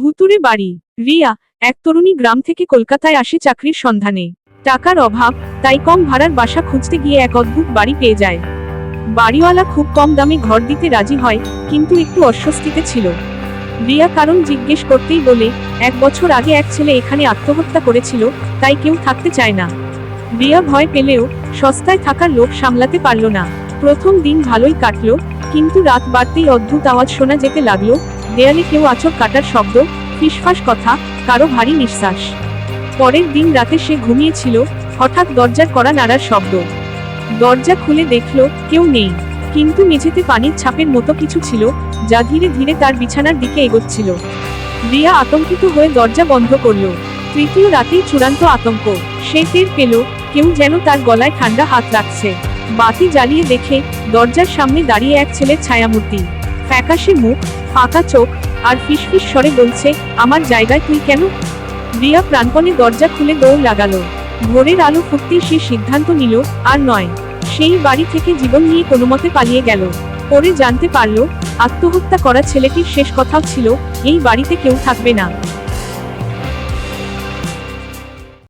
ভুতুরে বাড়ি। রিয়া, এক তরুণী গ্রাম থেকে কলকাতায় আসে চাকরির সন্ধানে। টাকার অভাব, তাই কম ভাড়ার বাসা খুঁজতে গিয়ে এক অদ্ভুত বাড়ি পেয়ে যায়। বাড়িওয়ালা খুব কম দামে ঘর দিতে রাজি হয়, কিন্তু একটু অস্বস্তিতে ছিল। রিয়া কারণ জিজ্ঞেস করতেই বলে, এক বছর আগে এক ছেলে এখানে আত্মহত্যা করেছিল, তাই কেউ থাকতে চায় না। রিয়া ভয় পেলেও সস্তায় থাকার লোক সামলাতে পারল না। প্রথম দিন ভালোই কাটলো, কিন্তু রাত বাড়তেই অদ্ভুত আওয়াজ শোনা যেতে লাগল দেয়ালে কেউ আচর কাটার শব্দ, ফিসফাস কথা, কারও ভারী নিঃশ্বাস। পরের দিন রাতে সে ঘুমিয়েছিল, হঠাৎ দরজার করা নাড়ার শব্দ। দরজা খুলে দেখল কেউ নেই, কিন্তু মেঝেতে পানির ছাপের মতো কিছু ছিল, যা ধীরে ধীরে তার বিছানার দিকে এগোচ্ছিল। রিয়া আতঙ্কিত হয়ে দরজা বন্ধ করল। তৃতীয় রাতেই চূড়ান্ত আতঙ্ক। সে টের পেল, কেউ যেন তার গলায় ঠান্ডা হাত রাখছে। বাতি জ্বালিয়ে দেখে দরজার সামনে দাঁড়িয়ে এক ছেলের ছায়ামূর্তি। ফ্যাকাশে মুখ, ফাঁকা চোখ আর ফিসফিস স্বরে বলছে, আমার জায়গায় তুই কেন? রিয়া প্রাণপণে দরজা খুলে দৌড় লাগালো। ভোরের আলো ফুটতেই সে সিদ্ধান্ত নিল, আর নয়, সেই বাড়ি থেকে জীবন নিয়ে কোনো মতে পালিয়ে গেল। পরে জানতে পারল, আত্মহত্যা করা ছেলেটির শেষ কথাও ছিল, এই বাড়িতে কেউ থাকবে না।